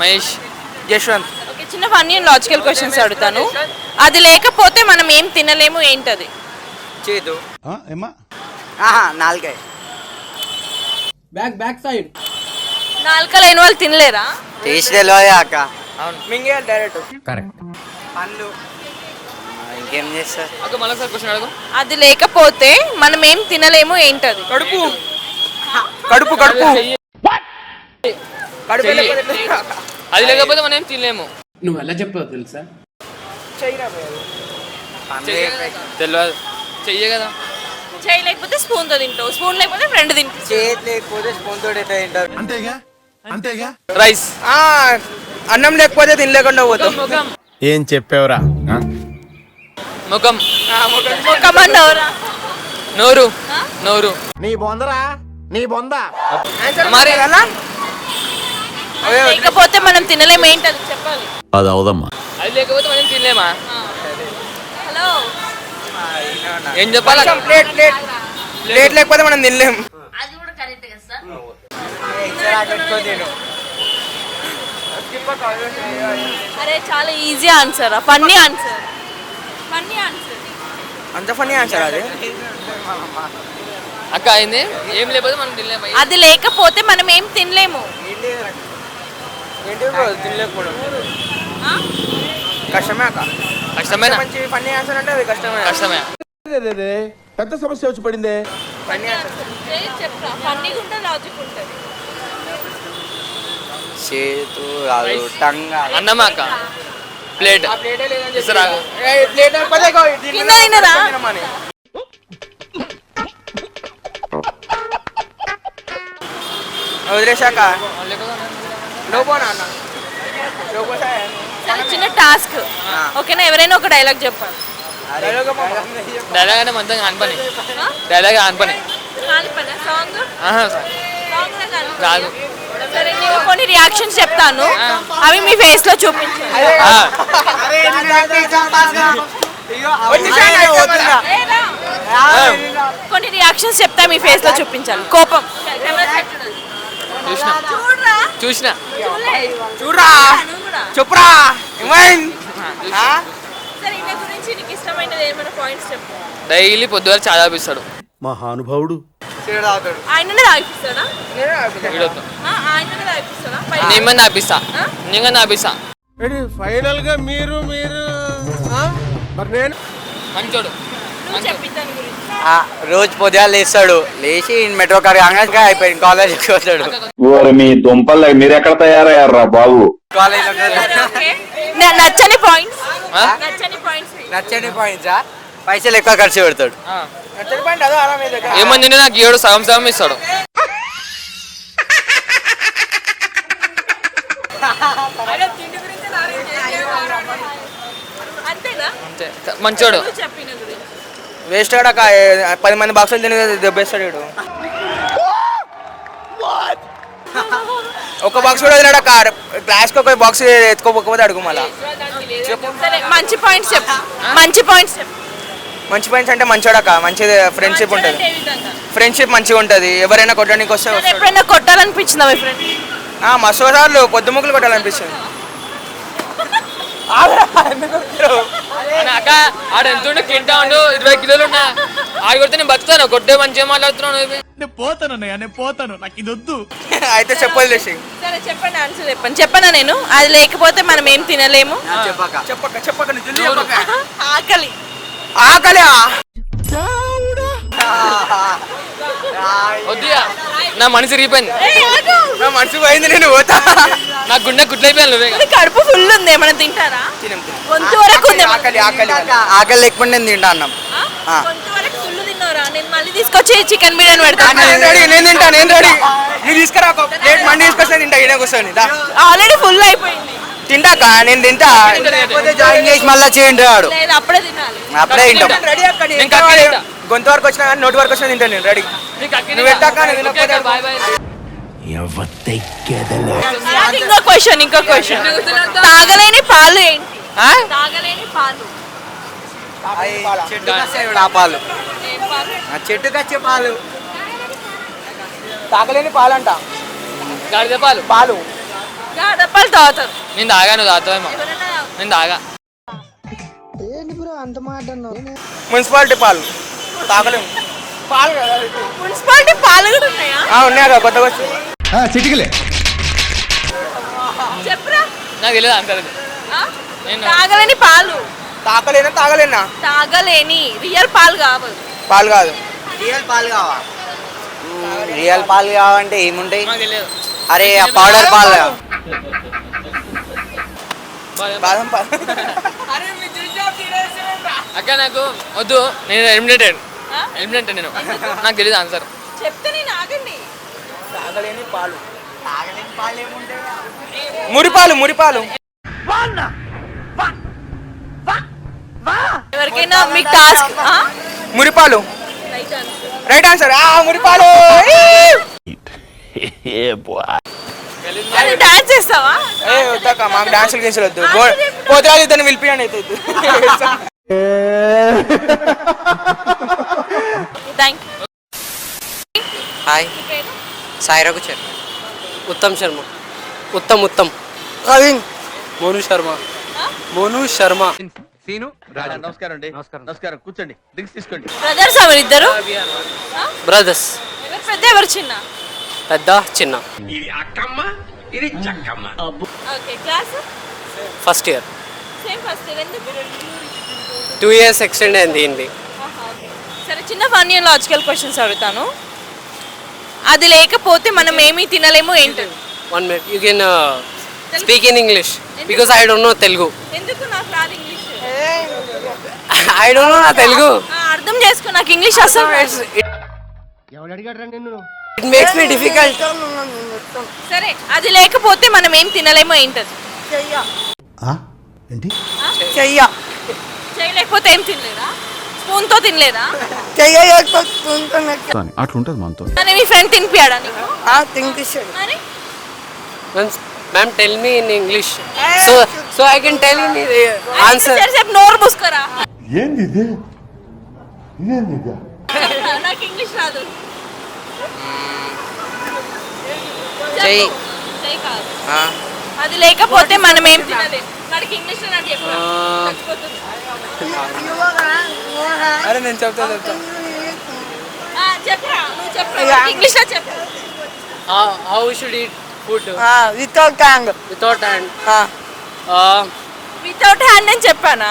Mahesh. Yashwant okay చిన్న funny logical questions అడుగుతాను. అది లేకపోతే మనం ఏం తినలేము ఏంటది? చేదు. నాలుగాయ బ్యాక్ బ్యాక్ సైడ్ నాలుక లేని వాళ్ళు తినలేరా? టేస్ట్ తెలియదు అక్క. అవును. మింగే డైరెక్ట్ కరెక్ట్ పండ్లు. ఇంకేం చేస్తారు? అక్క మళ్ళీ సార్ క్వశ్చన్ అడుగు. అది లేకపోతే మనం ఏం తినలేము ఏంటది? కడుపు. కడుపు కడుపు. అది లేకపోతే మనం ఏం తినలేము. నువ్వు ఎలా చెప్పావు తెలుసా? తెలియదు చెయ్యే కదా. చేయి లేకపోతే స్పూన్తో తింటావు. స్పూన్ లేకపోతే ఫ్రెండ్ తింటావు. చేతి లేకపోతే స్పూన్ తోటి ఎట్లా తింటారు? అంతేగా? అంతేగా? రైస్. ఆ, అన్నం లేకపోతే తినలేకుండా పోతాం ముఖం ఏం చెప్పావురా? ముఖం. ముఖమన్నవరా నోరు. నోరు. నీ బొందరా? నీ బొందా? మరి అలా లేకపోతే మనం తినలేము ఏంటది చెప్పాలి. అది అవదమ్మా. అది లేకపోతే మనం తినలేమా? హలో. ఏం చెప్పాలి? Plate plate. ప్లేట్ లేకపోతే మనం తినలేం. అరే చాలా easy answer funny answer funny answer అంత ఫనీ ఆన్సర్ అది? అక్క అయింది ఏం లేకపోతే మనం తినలేము? అది లేకపోతే మనం ఏం తినలేము. ఏంటి బ్రో? తినలేకపోవడం. ఆ? కష్టమే అక్క. కష్టమేనా? మంచి ఫన్నీ ఆన్సర్ అంటే అది కష్టమే. కష్టమే. పెద్ద సమస్య వచ్చి పడిందే? ఫన్నీ ఆన్సర్ ఏ చెప్పరా. ఫన్నీగా ఉంటుంది లాజిక్ ఉంటుంది. చేతు కాదు టంగ్. అన్నమా అక్క? ప్లేట్. కింద? తినమని. వదిలేశాక లోపోనా అన్న లోపో సార్. చాలా చిన్న టాస్క్. ఓకేనా? ఎవరైనా ఒక డైలాగ్ చెప్పాలి. డైలాగ్ అంటే మంచిగా కానిపని ఆ? డైలాగ్ కానిపని కాలి పనా. సాంగ్? రాదు. సరే నేను కొన్ని రియాక్షన్స్ చెప్తాను. అవి మీ ఫేస్లో చూపించండి కొన్ని రియాక్షన్స్ చెప్తా మీ ఫేస్లో చూపించాలి. కోపం. చూసిన. చూసిన. చూడరా. చెప్పురా. ఏమైంది? ఆ? సరే ఈయన గురించి నీకు ఇష్టమైనది ఏమైనా పాయింట్స్ చెప్పు. డైలీ పొద్దుగాల చాలా పిస్తాడు మహానుభావుడు. సీడ తాగుతాడు. ఆయననే తాగిపిస్తాడా? నేనే తాగుతా. వీడొద్దు ఆ, ఆయననే తాగిపిస్తాడా? పై- నేను మంది ఆపిస్తా ఆ? నేను నాపిస్తా ఫైనల్గా మీరు మీరు మరి నేను? మంచోడు. రోజు పొద్దుగా లేస్తాడు. లేచి మెట్రో కార్ కాగా అయిపోయింది. కాలేజీకి వస్తాడు. మీ దుంపలు మీరు ఎక్కడ తయారయ్యారా బాబు నచ్చని పాయింట్స్? నచ్చని పాయింట్స్. నచ్చని పాయింట్సా? పైసలు ఎక్కువ ఖర్చు పెడతాడు. ఆ. నచ్చని పాయింట్ అదో ఆరాం ఏమని తింటే నాకు ఏడు సగం సగం ఇస్తాడు. మంచోడు. వేస్ట్ కూడా పది మంది బాక్సులు తిని దెబ్బేస్తాడు ఒక బాక్స్ కూడా వదిలేడు కార్ క్లాస్కి ఒక బాక్స్ ఎత్తుకోకపోతే అడుగు మళ్ళా. మంచి పాయింట్స్ చెప్పు. మంచి పాయింట్స్ మంచి పాయింట్స్ అంటే మంచోడక మంచి ఫ్రెండ్షిప్ ఉంటుంది? ఫ్రెండ్షిప్ మంచిగా ఉంటుంది. ఎవరైనా కొట్టడానికి వస్తే. ఎప్పుడైనా కొట్టాలనిపించిందా మీ ఫ్రెండ్ ఆ, మస్తు సార్లు పొద్దు ముగ్గులు కొట్టాలనిపిస్తుంది అని అక్క ఆడ ఎంత ఉండే కింటా ఉండు ఇరవై కిలోలు ఉన్నా. ఆడి కొడితే నేను బతుకుతాను కొట్టే మంచిగా మాట్లాడుతున్నాను. నేను పోతాను నేను పోతాను. నాకు ఇది వద్దు. అయితే చెప్పలు సరే చెప్పండి ఆన్సర్ చెప్పండి. చెప్పనా నేను? అది లేకపోతే మనం ఏం తినలేము? చెప్పక. చెప్పక. ఆకలి. ఆకలి? వద్దుయా? నా మనసు రిగిపోయింది ఏయ్, ఆగు. నా మనసు పోయింది నేను పోతా. నా గుండె గుడ్లైపోయాను నువ్వే కడుపు ఫుల్ ఉంది ఏమైనా తింటారా? తినం, తినం. గొంతు వరకు ఉంది ఆకలి ఆకలి ఆకలి లేకపోతే నేను తింటా అన్నాం. ఆ? ఆ. గొంతు వరకు ఫుల్ తిన్నారా నేను మళ్ళీ తీసుకొచ్చి చికెన్ బిర్యానీ పెడతాను నేను రెడీ నేను తింటా నేను రెడీ నువ్వు తీసుకురా ఒక ప్లేట్ మండి తీసుకొస్తే తింటా ఈడే కూర్చొని దా. ఆల్రెడీ ఫుల్ అయిపోయింది. తింటాక నేను తింటా. లేకపోతే జాయిన్ చేసి మళ్ళీ చేయంటాడు లేదు అప్పుడే తినాలి. అప్పుడే తింటాం. రెడీ అక్క నేను నేను కక్కి తింటా. గొంతు వరకు వచ్చినా కానీ నోటి వరకు వచ్చినా తింటాను నేను. రెడీ నువ్వు నాకు ఇంకో క్వశ్చన్ ఇంకో క్వశ్చన్ తాగలేని పాలు ఏంటి? ఆ? తాగలేని పాలు. చెట్టు కచ్చే ఆ పాలు. పాలు? చెట్టు కచ్చే పాలు. తాగలేని పాలంట. గాడిద పాలు. పాలు. జాడపాలు తాగుతారు. నేను తాగా నువ్వు తాగుతావేమో నేను తాగా. మున్సిపాలిటీ పాలు. తాగలేము. పాలు మున్సిపాలిటీ పాలు కూడా ఉన్నాయా? ఉన్నాయి కొత్తగా చిటికలే. చెప్పురా? నాకు తెలియదు తాగలేని పాలు. తాగలేనా తాగలేనా? తాగలేని. రియల్ పాలు కావాలి పాలు కాదు. రియల్ పాలు కావా? రియల్ పాలు కావంటే ఏముంటాయి? అరే ఆ పౌడర్ పాలు. బాదం పాలు. అక్క నాకు వద్దు నేను ఎలిమినేటెడ్ ఆ? ఎలిమినేటెడ్ నేను. నాకు తెలియదు ఆన్సర్. చెప్తే నేను ఆగండి. తాగలేని పాలు. తాగలేని పాలు ఏముంటాయి? మురిపాలు మురిపాలు. ఎవరికైనా మీకు టాస్క్ మురిపాలు. రైట్ ఆన్సర్ రైట్ ఆన్సర్ ఆ మురిపాలు. డాన్స్ చేస్తావా? ఏ వద్దాక మాకు డాన్సులు గీసులు వద్దు. పోతురాలు ఇద్దరిని పిలిపియండి అయితే. Thank hi. యూ సాయిరాకు చెప్పు ఉత్తమ్ శర్మ. ఉత్తమ్ ఉత్తమ్. కవిన్. మోను శర్మ. మోను శర్మ. నమస్కారం అండి. నమస్కారం. కూర్చోండి. డ్రింక్స్ తీసుకోండి. బ్రదర్స్ ఎవరు ఇద్దరు? బ్రదర్స్. ఎవరు? పెద్ద ఎవరు? చిన్న? పెద్ద చిన్న. Okay class? First year. Same first year. ఎందుకు? టూ ఇయర్స్ ఎక్స్టెండ్ అయింది. సరే చిన్న ఫన్నీ అండ్ లాజికల్ క్వశ్చన్స్ అడుగుతాను. అది లేకపోతే మనం ఏమీ తినలేము ఏంటది one minute you can speak in English because I don't know Telugu ఎందుకు నాకు రాదు ఇంగ్లీష్ ఐ డోంట్ నో నా తెలుగు అర్థం చేసుకో నాకు ఇంగ్లీష్ అసలు రాదు. ఇట్ మేక్స్ మీ డిఫికల్ట్ సరే అది లేకపోతే మనం ఏం తినలేము ఏంటది ఏంటి? చెయ్య. చేయలేకపోతే ఏం తినలేదా? స్పూన్తో తినలేదా అట్లుంటది మనతో. కానీ మీ ఫ్రెండ్ తినిపియాడా నీకు? తినిపిస్తాడు. మరి? Ma'am tell me in English so so I can tell in answer సేపు నోరు మూసుకోరా? ఏంది ఇది? ఇదేంది ఇది? నాకు ఇంగ్లీష్ రాదు. చెప్పు. చెయ్యి కాదు. అది లేకపోతే మనం ఏం తినలేము అరే నేను చెప్తా చెప్తా. ఇంగ్లీష్లో చెప్పు. How should eat food without tongue without hand without hand అని చెప్పానా?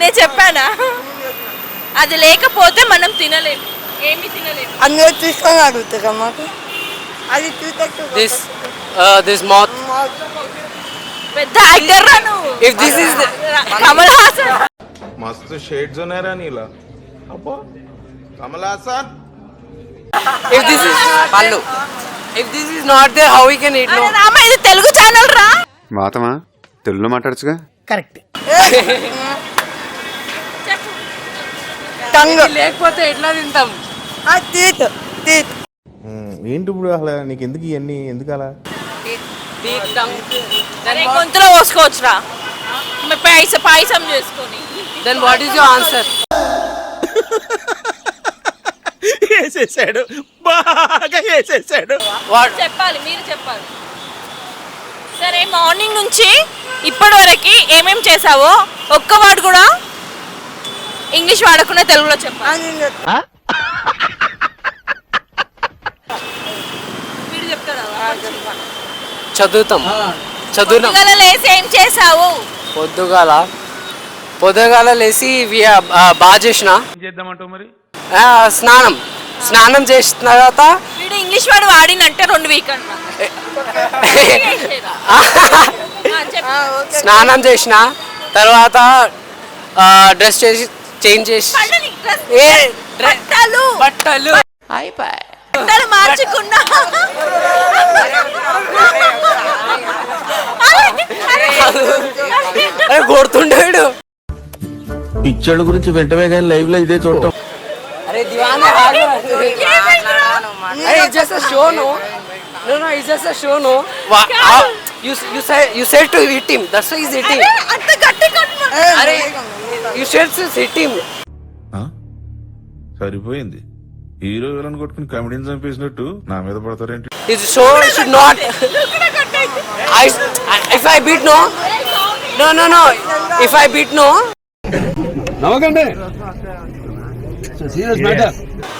నేను చెప్పానా? అది లేకపోతే మనం తినలేము. ఏమి తినలేము. అందరూ తీసుకొని అడుగుతారా మాకు? అది దిస్ దిస్ మౌత్ పెద్ద యాక్టర్ రా నువ్వు if this is Kamal Haasan मस्त शेड्स ఉన్నాయరా నీలా అబ్బో Kamal Haasan if this is పళ్ళు if this is not there how we can eat no అరే రామ ఇది తెలుగు ఛానల్ రా మాతమా తెలుగులో మాట్లాడచ్చుగా చెప్పు టంగ్ లేకపోతే ఎట్లా తింటాం తీత్ తీత్ ఏంటి ఇప్పుడు అసలు నీకు ఎందుకు ఇవన్నీ ఎందుకు అలా టంగ్ అరే గొంతులో పోసుకోవచ్చురా. పాయస పాయసం చేసుకొని. Then what is your answer వేసేసాడు. బాగా వేసేసాడు. వాట్ చెప్పాలి మీరు చెప్పాలి. సరే మార్నింగ్ నుంచి ఇప్పటి వరకు ఏమేం చేసావో ఒక్క వాడు కూడా ఇంగ్లీష్ వాడకుండా తెలుగులో చెప్పాలి. మీరు చెప్తారా చదువుతాం. చదువుతాం పొద్దుగాల లేసి ఏం చేసావు పొద్దుగాల పొద్దుగాల లేచి బాగా చేసిన. చేద్దామంటావు మరి? ఆ, స్నానం. స్నానం చేసిన తర్వాత వీడు ఇంగ్లీష్ వాడు వాడినంటే రెండు వీక్ స్నానం చేసిన తర్వాత డ్రెస్ చేసి చేంజ్ చేసి ఏ బట్టలు. బట్టలు. బట్టలు మార్చుకున్నా. అరే కొడుతుండేడు పిచ్చోళ్ళ గురించి వెంటనే కానీ లైవ్లో ఇదే చూడటం అరే దివానే ఆగు. అరే it's just a show no no no it's just a show no Wha- how- you you said you said to hit him that's why he's hitting అంత గట్టి కొట్టు అరే you said to hit him సరిపోయింది hero villain కొట్టుకుని కమెడీని చంపేసినట్టు నా మీద పడతారేంటి His show should not. I, if I beat no, no, no, no. If I beat no,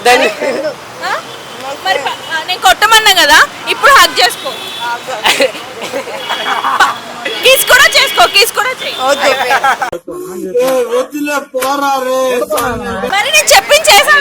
then ఆ? మరి ప- ఆ, నేను కొట్టమన్నా కదా? ఇప్పుడు హక్ చేసుకో. కిస్ కూడా చేసుకో కిస్ కూడా చెయ్యి మరి నేను చెప్పించేసా